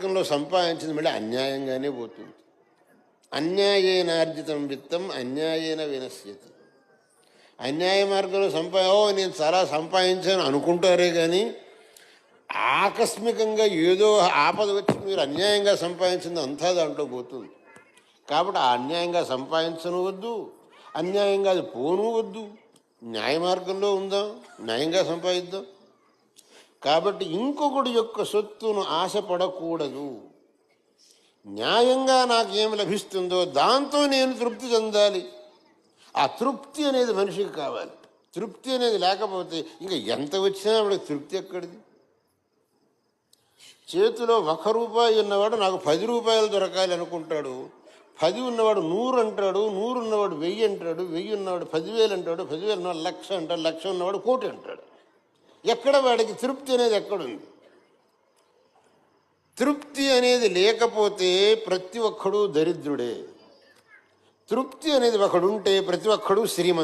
మార్గంలో సంపాదించింది మళ్ళీ అన్యాయంగానే పోతుంది. అన్యాయేనార్జితం విత్తం అన్యాయేన వినశ్యతి. అన్యాయ మార్గంలో సంపా ఓ నేను చాలా సంపాదించాను అనుకుంటారే కానీ ఆకస్మికంగా ఏదో ఆపద వచ్చి మీరు అన్యాయంగా సంపాదించింది అంతా దాంట్లో పోతుంది. కాబట్టి ఆ అన్యాయంగా సంపాదించను వద్దు అన్యాయంగా అది పోను వద్దు న్యాయ మార్గంలో ఉందాం న్యాయంగా సంపాదిద్దాం. కాబట్టి ఇంకొకటి యొక్క సొత్తును ఆశపడకూడదు. న్యాయంగా నాకేం లభిస్తుందో దాంతో నేను తృప్తి చెందాలి. ఆ తృప్తి అనేది మనిషికి కావాలి. తృప్తి అనేది లేకపోతే ఇంకా ఎంత వచ్చినా వాడికి తృప్తి ఎక్కడిది? చేతిలో ఒక రూపాయి ఉన్నవాడు నాకు పది రూపాయలు దొరకాలి అనుకుంటాడు. పది ఉన్నవాడు నూరు అంటాడు నూరు ఉన్నవాడు వెయ్యి అంటాడు వెయ్యి ఉన్నవాడు పదివేలు అంటాడు పదివేలు ఉన్నవాడు లక్ష అంటాడు లక్ష ఉన్నవాడు కోటి అంటాడు. ఎక్కడ వాడికి తృప్తి అనేది ఎక్కడుంది? తృప్తి అనేది లేకపోతే ప్రతి ఒక్కడు దరిద్రుడే. తృప్తి అనేది ఒకడుంటే ప్రతి ఒక్కడు శ్రీమంతుడు.